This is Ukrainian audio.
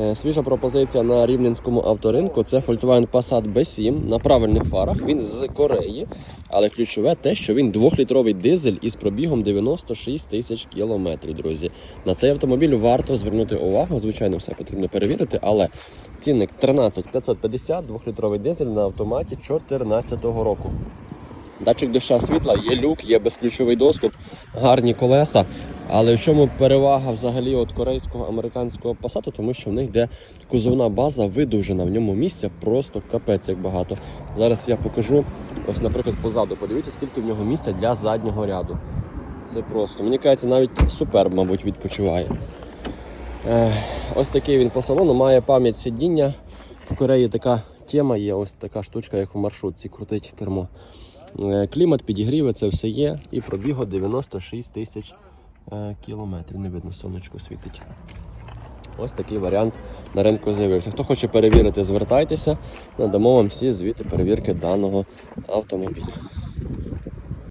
Е, Свіжа пропозиція на рівненському авторинку це Volkswagen Passat B7 на правильних фарах. Він з Кореї, але ключове те, що він двохлітровий дизель із пробігом 96 тисяч кілометрів. Друзі, на цей автомобіль варто звернути увагу. Звичайно, все потрібно перевірити, але цінник 13 550, двохлітровий дизель на автоматі 2014 року. Датчик доща світла, є люк, є безключовий доступ, гарні колеса. Але в чому перевага взагалі от корейського американського пасату, тому що в них йде кузовна база видовжена, в ньому місця просто капець як багато. Зараз я покажу, ось, наприклад, позаду. Подивіться, скільки в нього місця для заднього ряду. Це просто. Мені кажеться, навіть суперб, мабуть, відпочиває. Ось такий він по салону, має пам'ять сидіння. В Кореї така тема є, ось така штучка, як в маршрутці, крутить кермо. Е, Клімат, підігріви, це все є. І пробіго 96 тисяч кілометрів. Не видно, сонечко світить. Ось такий варіант на ринку з'явився. Хто хоче перевірити, звертайтеся. Надамо вам всі звіти перевірки даного автомобіля.